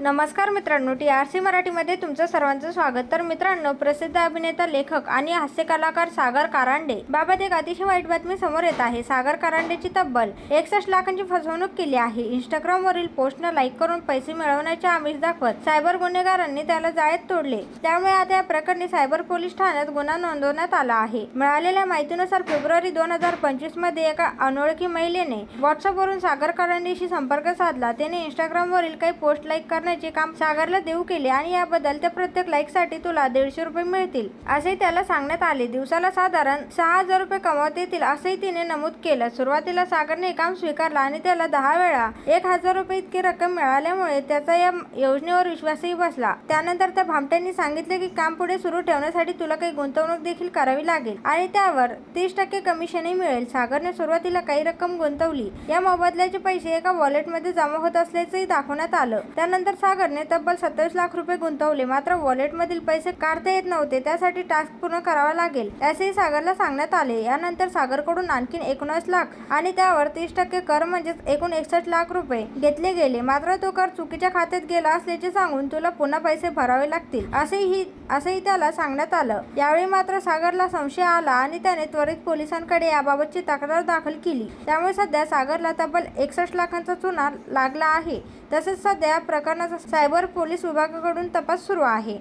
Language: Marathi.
नमस्कार मित्रांनो टी आर सी मराठीमध्ये तुमचं सर्वांचं स्वागत. तर मित्रांनो प्रसिद्ध अभिनेता लेखक आणि हास्य कलाकार सागर कारांडे बाबत एक अतिशय वाईट बातमी समोर येत आहे. सागर कारांडेची तब्बल एकसष्ट लाखांची फसवणूक केली आहे. इंस्टाग्रामवरील पोस्टनं लाईक करून पैसे मिळवण्याचे आमिष दाखवत सायबर गुन्हेगारांनी त्याला जाळ्यात तोडले. त्यामुळे आता या प्रकरणी सायबर पोलीस ठाण्यात गुन्हा नोंदवण्यात आला आहे. मिळालेल्या माहितीनुसार फेब्रुवारी दोन हजार पंचवीसमध्ये एका अनोळखी महिलेने व्हॉट्सअपवरून सागर कारांडेशी संपर्क साधला. त्याने इंस्टाग्रामवरील काही पोस्ट लाईक करण्याचे काम सागरला देऊ केले आणि याबद्दल त्या प्रत्येक लाईकसाठी तुला दीडशे रुपये मिळतील असे त्याला सांगण्यात आले. दिवसाला साधारण सहा हजार रुपये कमवता येतील असंही तिने नमूद केलं. सुरुवातीला सागरने काम स्वीकारलं आणि त्याला दहा वेळा एक हजार रुपये इतकी रक्कम मिळाल्यामुळे त्याचा या योजनेवर विश्वासही बसला. त्यानंतर त्या भामट्यांनी सांगितले की काम पुढे सुरू ठेवण्यासाठी तुला काही गुंतवणूक देखील करावी लागेल आणि त्यावर तीस टक्के कमिशनही मिळेल. सागरने सुरुवातीला काही रक्कम गुंतवली. या मोबदल्याचे पैसे एका वॉलेटमध्ये जमा होत असल्याचंही दाखवण्यात आलं. त्यानंतर सागरने तब्बल सत्तावीस लाख रुपये गुंतवले. मात्र वॉलेटमधील पैसे काढता येत नव्हते त्यासाठी टास्क पूर्ण करावा लागेल असेही सागरला सांगण्यात आले. यानंतर सागरकडून आणखीन एकोणीस लाख आणि त्यावर तीस टक्के कर म्हणजेच एकूण एकसष्ट लाख रुपये घेतले गेले. मात्र तो कर चुकीच्या खात्यात गेला असल्याचे सांगून तुला पुन्हा पैसे भरावे लागतील असेही असंही त्याला सांगण्यात आलं. यावेळी मात्र सागरला संशय आला आणि त्याने त्वरित पोलिसांकडे याबाबतची तक्रार दाखल केली. त्यामुळे सध्या सागरला तब्बल एकसष्ट लाखांचा चुना लागला आहे. तसेच सध्या या प्रकरणाचा सायबर पोलीस विभागाकडून तपास सुरू आहे.